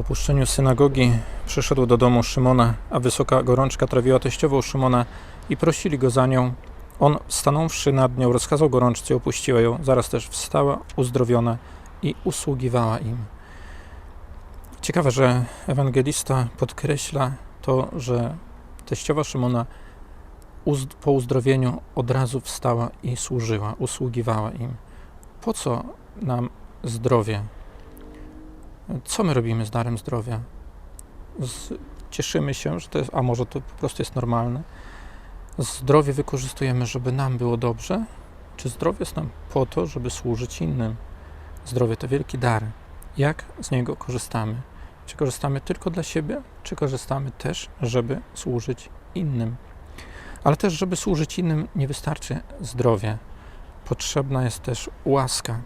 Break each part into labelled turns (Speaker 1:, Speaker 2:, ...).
Speaker 1: opuszczeniu synagogi przyszedł do domu Szymona, a wysoka gorączka trawiła teściową Szymona i prosili go za nią. On, stanąwszy nad nią, rozkazał gorączce opuściła ją. Zaraz też wstała, uzdrowiona i usługiwała im. Ciekawe, że ewangelista podkreśla to, że teściowa Szymona po uzdrowieniu od razu wstała i służyła, usługiwała im. Po co nam zdrowie? Co my robimy z darem zdrowia? Z, cieszymy się, że to jest, a może to po prostu jest normalne. Zdrowie wykorzystujemy, żeby nam było dobrze, czy zdrowie jest nam po to, żeby służyć innym? Zdrowie to wielki dar. Jak z niego korzystamy? Czy korzystamy tylko dla siebie, czy korzystamy też, żeby służyć innym? Ale też, żeby służyć innym, nie wystarczy zdrowie. Potrzebna jest też łaska.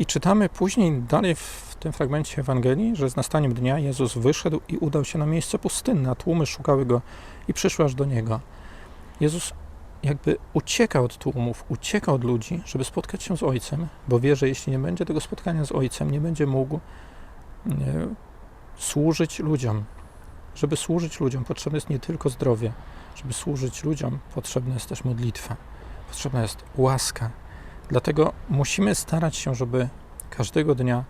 Speaker 1: I czytamy później dalej w tym fragmencie Ewangelii, że z nastaniem dnia Jezus wyszedł i udał się na miejsce pustynne, a tłumy szukały go i przyszły aż do niego. Jezus jakby ucieka od tłumów, ucieka od ludzi, żeby spotkać się z Ojcem, bo wie, że jeśli nie będzie tego spotkania z Ojcem, nie będzie mógł nie, służyć ludziom. Żeby służyć ludziom, potrzebne jest nie tylko zdrowie. Żeby służyć ludziom, potrzebna jest też modlitwa. Potrzebna jest łaska. Dlatego musimy starać się, żeby każdego dnia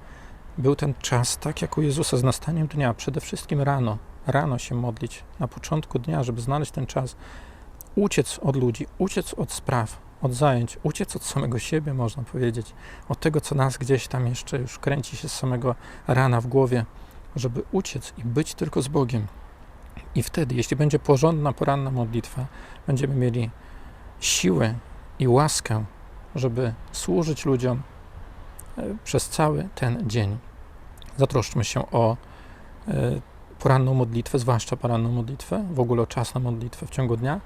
Speaker 1: był ten czas, tak jak u Jezusa, z nastaniem dnia, przede wszystkim rano. Rano się modlić, na początku dnia, żeby znaleźć ten czas, uciec od ludzi, uciec od spraw, od zajęć, uciec od samego siebie, można powiedzieć, od tego, co nas gdzieś tam jeszcze już kręci się z samego rana w głowie, żeby uciec i być tylko z Bogiem. I wtedy, jeśli będzie porządna, poranna modlitwa, będziemy mieli siłę i łaskę, żeby służyć ludziom e, przez cały ten dzień. Zatroszczmy się o e, poranną modlitwę, zwłaszcza poranną modlitwę, w ogóle o czas na modlitwę w ciągu dnia.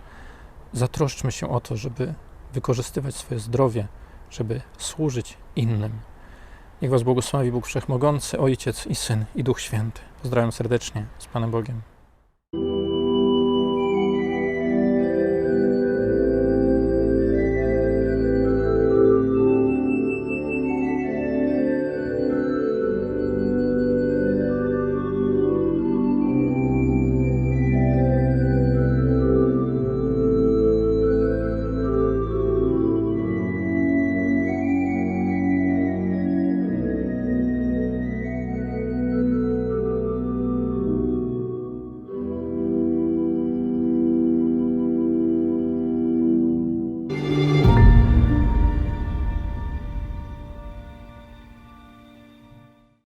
Speaker 1: Zatroszczmy się o to, żeby wykorzystywać swoje zdrowie, żeby służyć innym. Niech Was błogosławi Bóg Wszechmogący, Ojciec i Syn i Duch Święty. Pozdrawiam serdecznie z Panem Bogiem.